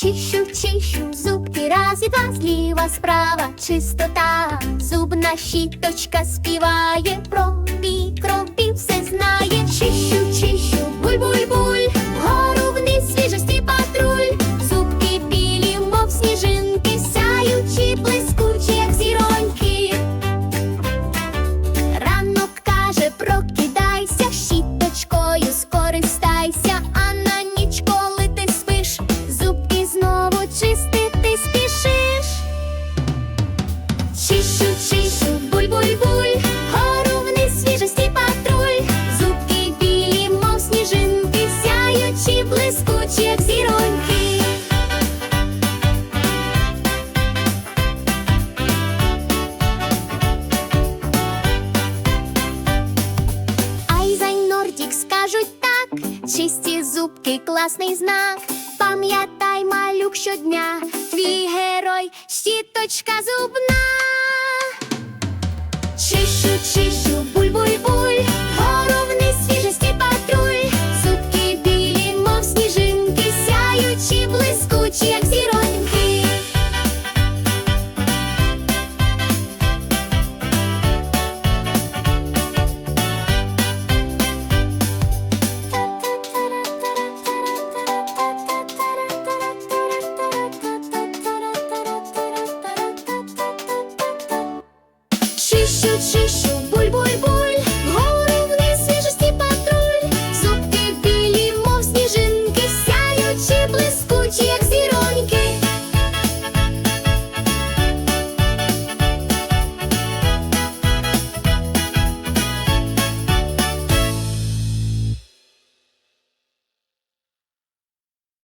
Чищу, чищу, зубки раз і два, зліва, справа, чистота, зубна щіточка співає про. Чисті зубки, класний знак. Пам'ятай малюк щодня, твій герой, щіточка зубна. Чищу, чищу 是情书。